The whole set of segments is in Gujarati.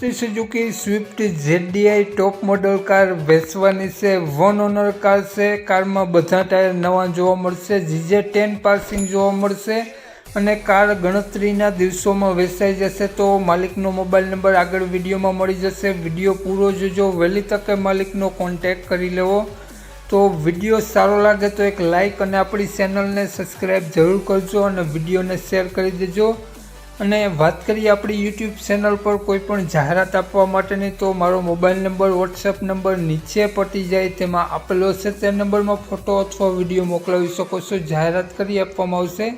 Maruti Suzuki Swift J D I top model car વેચવાની છે, વન ઓનર કાર છે. કારમાં બધા ટાયર નવા જોવા મળશે, જીજે ટેન પાસિંગ જોવા મળશે અને કાર ગણતરીના દિવસોમાં વેચાઈ જશે તો માલિકનો મોબાઈલ નંબર આગળ વિડીયોમાં મળી જશે. વીડિયો પૂરો જોજો, વહેલી તકે માલિકનો કોન્ટેક કરી લેવો. તો વીડિયો સારો લાગે તો એક લાઇક અને આપણી ચેનલને સબસ્ક્રાઈબ જરૂર કરજો અને વિડીયોને શેર કરી દેજો. અને વાત કરીએ આપણી યુટ્યુબ ચેનલ પર કોઈ પણ જાહેરાત આપવા માટેની, તો મારો મોબાઈલ નંબર વોટ્સએપ નંબર નીચે પટી જાય, તેમાં આપેલો છે. તે નંબરમાં ફોટો અથવા વીડિયો મોકલાવી શકો છો. જાહેરાત કરી આપવામાં આવશે.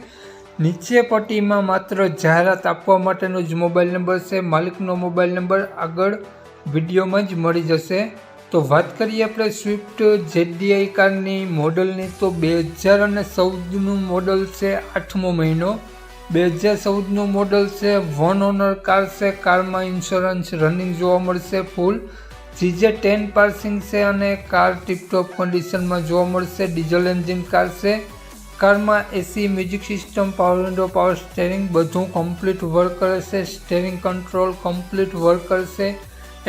નીચે પટ્ટીમાં માત્ર જાહેરાત આપવા માટેનો જ મોબાઈલ નંબર છે. માલિકનો મોબાઈલ નંબર આગળ વિડીયોમાં જ મળી જશે. તો વાત કરીએ આપણે સ્વિફ્ટ જેડીઆઈ કારની મોડલની તો બે હજાર અને ચૌદનું મોડલ છે આઠમો મહિનો. બે હજાર ચૌદનું મોડલ છે વન ઓનર કાર છે કારમાં ઇન્સ્યોરન્સ રનિંગ જોવા મળશે ફૂલ જીજે ટેન પાર્સિંગ છે અને કાર ટીપટોપ કન્ડિશનમાં જોવા મળશે ડીઝલ એન્જિન કાર છે. કારમાં AC music system power window power steering બધું કમ્પ્લીટ વર્ક કરે છે. સ્ટેરિંગ કંટ્રોલ કમ્પ્લીટ વર્ક કરશે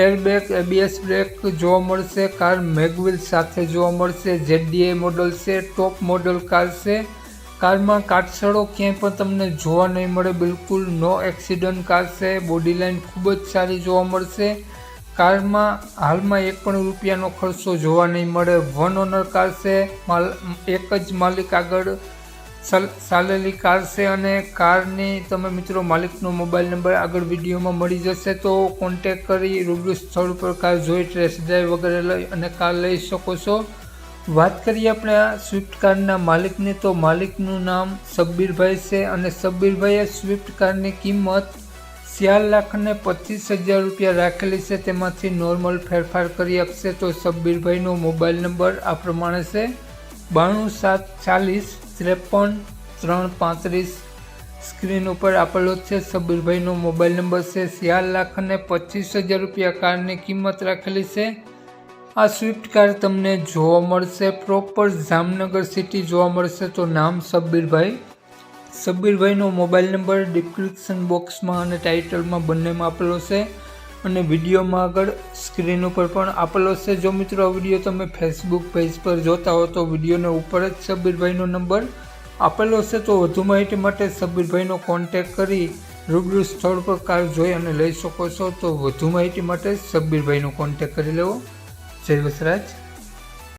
એરબેગ એબીએસ બ્રેક જોવા મળશે. કાર મેગવિલ સાથે જોવા મળશે. જેડીએ મોડલ છે ટોપ મોડલ કાર છે. કારમાં કાટસડો ક્યાંય પણ તમને જોવા નહીં મળે, બિલકુલ નો એક્સિડન્ટ કાર છે. બોડી લાઇન ખૂબ જ સારી જોવા મળશે. કારમાં હાલમાં એક પણ રૂપિયાનો ખર્ચો જોવા નહીં મળે. વન ઓનર કાર છે. માલ, એક જ માલિક આગળ ચાલેલી કાર છે અને કારની, તમે મિત્રો માલિકનો મોબાઈલ નંબર આગળ વિડીયોમાં મળી જશે, તો કોન્ટેક કરી રૂબરૂ સ્થળ પર કાર જોઈ ટ્રેસ ડ્રાઈવ વગેરે લઈ અને કાર લઈ શકો છો. વાત કરીએ આપણે આ સ્વિફ્ટ કારના માલિકની, તો માલિકનું નામ સબ્બીરભાઈ છે અને સબ્બીરભાઈએ સ્વિફ્ટ કારની કિંમત ચાર લાખ અને પચીસ હજાર રૂપિયા રાખેલી છે. તેમાંથી નોર્મલ ફેરફાર કરી આપશે તો સબ્બીરભાઈનો મોબાઈલ નંબર આ પ્રમાણે છે. બાણું સાત ચાલીસ ત્રેપન ત્રણ પાંત્રીસ. સ્ક્રીન ઉપર આપેલો છે સબ્બીરભાઈનો મોબાઈલ નંબર છે. ચાર લાખ અને પચીસ હજાર રૂપિયા કારની કિંમત રાખેલી છે. આ સ્વિફ્ટ કાર તમને જોવા મળશે. પ્રોપર જામનગર સિટી જોવા મળશે તો નામ સબ્બીરભાઈ સબ્બીરભાઈનો મોબાઈલ નંબર ડિસ્ક્રિપ્શન બોક્સમાં અને ટાઇટલમાં બંનેમાં આપેલો છે. અને વિડીયોમાં આગળ સ્ક્રીન ઉપર પણ આપેલો છે. જો મિત્રો આ વીડિયો તમે ફેસબુક પેજ પર જોતા હો તો વિડીયોને ઉપર જ સબ્બીરભાઈનો નંબર આપેલો છે. તો વધુ માહિતી માટે સબ્બીરભાઈનો કોન્ટેક કરી રૂબરૂ સ્થળ પર કાર જોઈ અને લઈ શકો છો. તો વધુ માહિતી માટે સબ્બીરભાઈનો કોન્ટેક કરી લેવો. જય વસરાજ